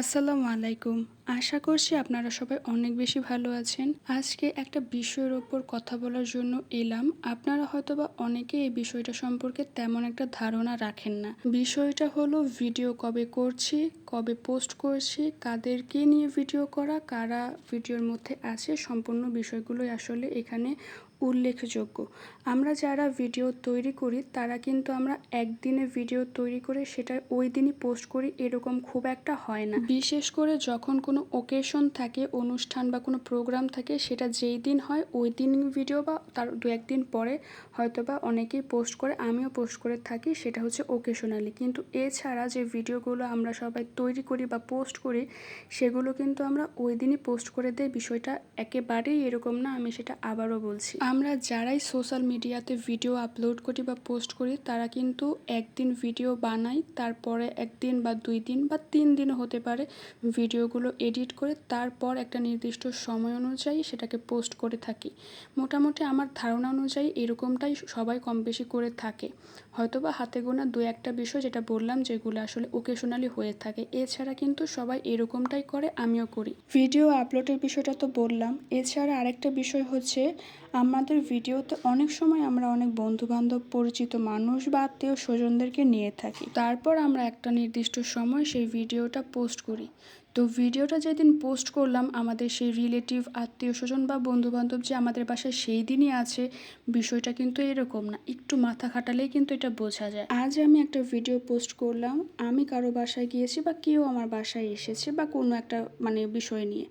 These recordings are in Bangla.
আসসালামু আলাইকুম। আশা করছি আপনারা সবাই অনেক বেশি ভালো আছেন। আজকে একটা বিষয়ের ওপর কথা বলার জন্য এলাম। আপনারা হয়তোবা অনেকে এই বিষয়টা সম্পর্কে তেমন একটা ধারণা রাখেন না। বিষয়টা হলো, ভিডিও কবে করছি, কবে পোস্ট করছি কাদেরকে নিয়ে ভিডিও করা, কারা ভিডিওর মধ্যে আছে, সম্পূর্ণ বিষয়গুলোই আসলে এখানে উল্লেখযোগ্য। আমরা যারা ভিডিও তৈরি করি, তারা কিন্তু আমরা একদিনে ভিডিও তৈরি করে সেটা ওই দিনই পোস্ট করি, এরকম খুব একটা হয় না। বিশেষ করে যখন কোনো ওকেশন থাকে, অনুষ্ঠান বা কোনো প্রোগ্রাম থাকে, সেটা যেই দিন হয়, ওই দিন ভিডিও বা তার দু একদিন পরে হয়তো বা অনেকেই পোস্ট করে, আমিও পোস্ট করে থাকি, সেটা হচ্ছে ওকেশনালি কিন্তু এছাড়া যে ভিডিওগুলো আমরা সবাই তৈরি করি বা পোস্ট করি, সেগুলো কিন্তু আমরা ওই দিনই পোস্ট করে দেয় বিষয়টা একেবারেই এরকম না, আমি সেটা আবারও বলছি। আমরা যারাই সোশ্যাল মিডিয়াতে ভিডিও আপলোড করি বা পোস্ট করি, তারা কিন্তু একদিন ভিডিও বানাই, তারপরে একদিন বা দুই দিন বা তিন দিনও হতে পারে ভিডিওগুলো এডিট করে তারপর একটা নির্দিষ্ট সময় অনুযায়ী সেটাকে পোস্ট করে থাকি। মোটামুটি আমার ধারণা অনুযায়ী এরকমটাই সবাই কম বেশি করে থাকে। হয়তোবা হাতে গোনা দু একটা বিষয় যেটা বললাম যেগুলো আসলে ওকেশনালি হয়ে থাকে। এছাড়া কিন্তু সবাই এরকমটাই করে, আমিও করি। ভিডিও আপলোডের বিষয়টা তো বললাম। এছাড়া আরেকটা বিষয় হচ্ছে, আমাদের ভিডিওতে অনেক সময় আমরা অনেক বন্ধু বান্ধব পরিচিত মানুষ বা আত্মীয় স্বজনদেরকে নিয়ে থাকি। তারপর আমরা একটা নির্দিষ্ট সময় সেই ভিডিওটা পোস্ট করি। তো ভিডিওটা যেদিন পোস্ট করলাম, আমাদের সেই রিলেটিভ আত্মীয় স্বজন বা বন্ধুবান্ধব যে আমাদের বাসায় সেই দিনই আছে, বিষয়টা কিন্তু এরকম না। একটু মাথা খাটালেই কিন্তু এটা বোঝা যায়। আজ আমি একটা ভিডিও পোস্ট করলাম, আমি কারও বাসায় গিয়েছি বা কেউ আমার বাসায় এসেছে বা কোনো একটা মানে বিষয় নিয়ে।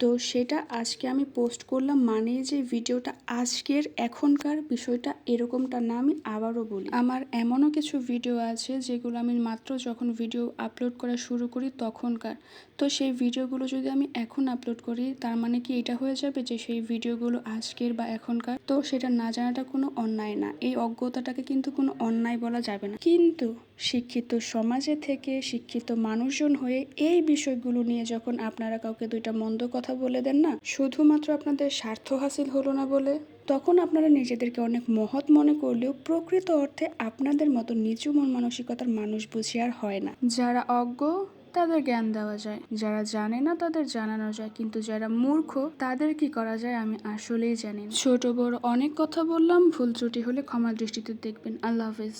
তো সেটা আজকে আমি পোস্ট করলাম মানে যে ভিডিওটা আজকের এখনকার বিষয়টা এরকমটা না আমি আবারও বলি। আমার এমনও কিছু ভিডিও আছে যেগুলো আমি মাত্র যখন ভিডিও আপলোড করা শুরু করি তখনকার। তো সেই ভিডিওগুলো যদি আমি এখন আপলোড করি, তার মানে কি এটা হয়ে যাবে যে সেই ভিডিওগুলো আজকের বা এখনকার? তো সেটা না জানাটা কোনো অন্যায় না, এই অজ্ঞতাটাকে কিন্তু কোনো অন্যায় বলা যাবে না। কিন্তু শিক্ষিত সমাজে থেকে শিক্ষিত মানুষজন হয়ে এই বিষয়গুলো নিয়ে যখন আপনারা কাউকে দুইটা মন্দ কথা বলে দেন না, শুধুমাত্র আপনাদের স্বার্থ হাসিল হলো না বলে। তখন আপনারা নিজেদেরকে অনেক মহৎ মনে করলেও প্রকৃত অর্থে আপনাদের মতো নিচু মন মানসিকতার মানুষ বুঝি আর হয় না। যারা অজ্ঞ, তাদের জ্ঞান দেওয়া যায়। যারা জানে না, তাদের জানানো যায়। কিন্তু যারা মূর্খ, তাদের কি করা যায় আমি আসলেই জানি ছোট বড় অনেক কথা বললাম। ভুল ত্রুটি হলে ক্ষমা দৃষ্টিতে দেখবেন। আল্লাহ হাফেজ।